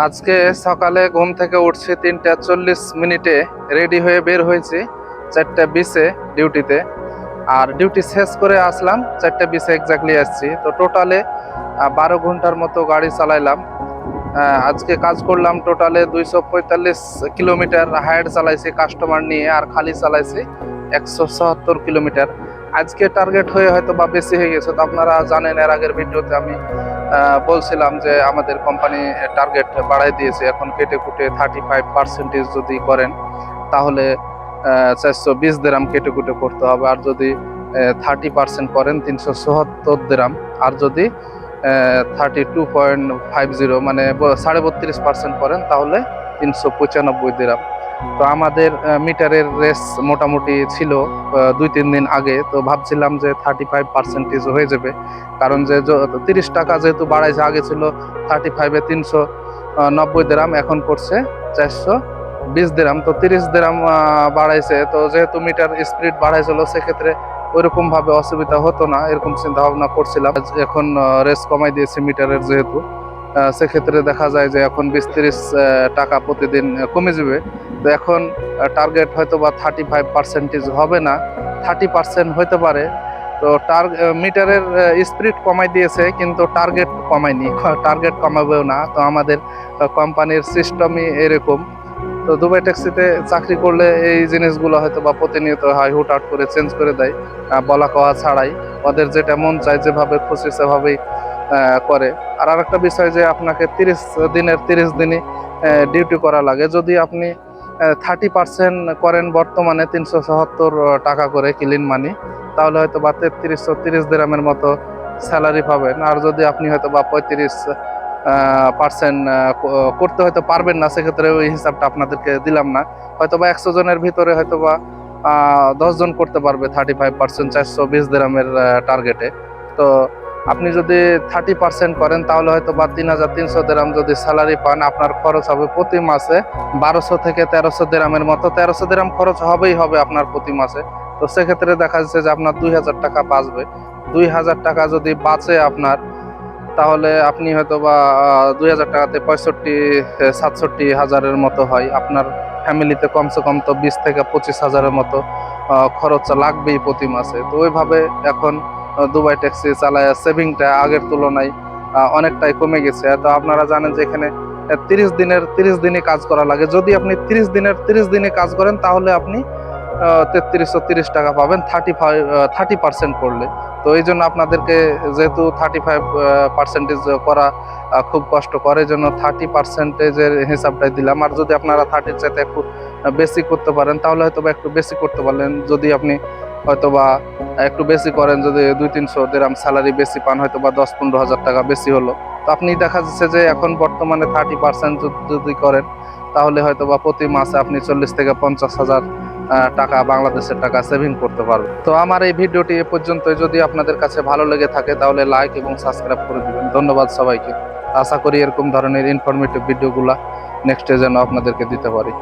আজকে সকালে ঘুম থেকে উঠছি তিনটা চল্লিশ মিনিটে রেডি হয়ে বের হয়েছি চারটা বিশে ডিউটিতে। আর ডিউটি শেষ করে আসলাম, চারটা বিশে এক্স্যাক্টলি আসছি। তো টোটালে বারো ঘণ্টার মতো গাড়ি চালাইলাম। আজকে কাজ করলাম টোটালে দুইশো পঁয়তাল্লিশ কিলোমিটার হায়ার চালাইছি কাস্টমার নিয়ে আর খালি চালাইছি একশো চুয়াত্তর কিলোমিটার। আজকে টার্গেট হয়ে হয়তো বা বেশি হয়ে গেছে, তো আপনারা জানেন এর আগের ভিডিওতে আমি বলছিলাম যে আমাদের কোম্পানি টার্গেট বাড়াই দিয়েছে। এখন কেটে কুটে থার্টি ফাইভ পার্সেন্টেজ যদি করেন, তাহলে চারশো বিশ দেরাম কেটে কুটে করতে হবে। আর যদি থার্টি পার্সেন্ট করেন, তিনশো চুয়াত্তর দেরাম। আর যদি thirty two point five zero মানে সাড়ে বত্রিশ পার্সেন্ট করেন, তাহলে তিনশো পঁচানব্বই দেরাম। তো আমাদের মিটারের রেস মোটামুটি ছিল দুই তিন দিন আগে। তো ভাবছিলাম যে থার্টি ফাইভ পার্সেন্টেজ হয়ে যাবে। কারণ যে তিরিশ টাকা যেহেতু বাড়াইছে, আগে ছিল থার্টি ফাইভে তিনশো নব্বই দেরাম, এখন করছে চারশো বিশ দেরাম। তো তিরিশ দেরাম বাড়াইছে। তো যেহেতু মিটার স্পিড বাড়াইছিল, সেক্ষেত্রে ওইরকম ভাবে অসুবিধা হতো না, এরকম চিন্তা ভাবনা করছিলাম এখন রেস কমাই দিয়েছে মিটারের যেহেতু। সেক্ষেত্রে দেখা যায় যে এখন বিশ তিরিশ টাকা প্রতিদিন কমে যাবে। তো এখন টার্গেট হয়তো বা থার্টি ফাইভ পার্সেন্টেজ হবে না। থার্টি পার্সেন্ট হতে পারে। তো টার মিটারের স্পিড কমাই দিয়েছে, কিন্তু টার্গেট কমায়নি। টার্গেট কমাবেও না। তো আমাদের কোম্পানির সিস্টেমই এরকম। তো দুবাই ট্যাক্সিতে চাকরি করলে এই জিনিসগুলো হয়তো বা প্রতিনিয়ত হয়, হুটহাট করে চেঞ্জ করে দেয়। বলা কওয়া ছাড়াই। ওদের যেটা মন চায়, যেভাবে খুশি সেভাবেই করে। আর আরেকটা বিষয় যে আপনাকে তিরিশ দিনের তিরিশ দিনই ডিউটি করা লাগে। যদি আপনি থার্টি পার্সেন্ট করেন বর্তমানে তিনশো সাহাত্তর টাকা করে ক্লিন মানি তাহলে হয়তো বা তেত্রিশশো তিরিশ দিরামের মতো স্যালারি পাবেন। আর যদি আপনি হয়তো বা পঁয়ত্রিশ পার্সেন্ট করতে হয়তো পারবেন না, সেক্ষেত্রে ওই হিসাবটা আপনাদেরকে দিলাম না। হয়তো বা একশো জনের ভিতরে হয়তো বা দশজন করতে পারবে থার্টি ফাইভ পার্সেন্ট চারশো বিশ দিরামের টার্গেটে তো আপনি যদি থার্টি পার্সেন্ট করেন, তাহলে হয়তো বা তিন হাজার তিনশো দেরাম যদি স্যালারি পান, আপনার খরচ হবে প্রতি মাসে বারোশো থেকে তেরোশো দেরামের মতো। তেরোশো দেরাম খরচ হবেই হবে আপনার প্রতি মাসে। তো সেক্ষেত্রে দেখা যাচ্ছে যে আপনার দুই হাজার টাকা বাঁচবে। দুই হাজার টাকা যদি বাঁচে আপনার, তাহলে আপনি হয়তো বা দুই হাজার টাকাতে পঁয়ষট্টি সাতষট্টি হাজারের মতো হয়। আপনার ফ্যামিলিতে কমসে কম তো বিশ থেকে পঁচিশ হাজারের মতো খরচ লাগবেই প্রতি মাসে। তো ওইভাবে এখন দুবাই ট্যাক্সি চালায়, সেভিংটা আগের তুলনায় অনেকটাই কমে গেছে। তো আপনারা জানেন যে এখানে তিরিশ দিনের, তিরিশ দিনই কাজ করা লাগে। যদি আপনি তিরিশ দিনের, তিরিশ দিনে কাজ করেন, তাহলে আপনি তেত্রিশশো তিরিশ টাকা পাবেন থার্টি ফাইভ থার্টি পার্সেন্ট করলে। তো এই জন্য আপনাদেরকে যেহেতু থার্টি ফাইভ পার্সেন্টেজ করা খুব কষ্টকর এই জন্য থার্টি পার্সেন্টেজের হিসাবটাই দিলাম। আর যদি আপনারা থার্টির চাইতে একটু বেশি করতে পারেন, তাহলে হয়তো বা একটু বেশি করতে পারলেন। যদি আপনি হয়তো বা একটু বেশি করেন যদি দুই তিনশো দেরাম স্যালারি বেশি পান হয়তো বা দশ পনেরো হাজার টাকা বেশি হলো। তো আপনি দেখা যাচ্ছে যে এখন বর্তমানে থার্টি পার্সেন্ট যদি করেন, তাহলে হয়তো বা প্রতি মাসে আপনি চল্লিশ থেকে পঞ্চাশ হাজার টাকা বাংলাদেশের টাকা সেভিং করতে পারবেন। তো আমার এই ভিডিওটি এ পর্যন্ত যদি আপনাদের কাছে ভালো লেগে থাকে, তাহলে লাইক এবং সাবস্ক্রাইব করে দেবেন। ধন্যবাদ সবাইকে। আশা করি এরকম ধরনের ইনফরমেটিভ ভিডিওগুলা নেক্সটে যেন আপনাদেরকে দিতে পারি।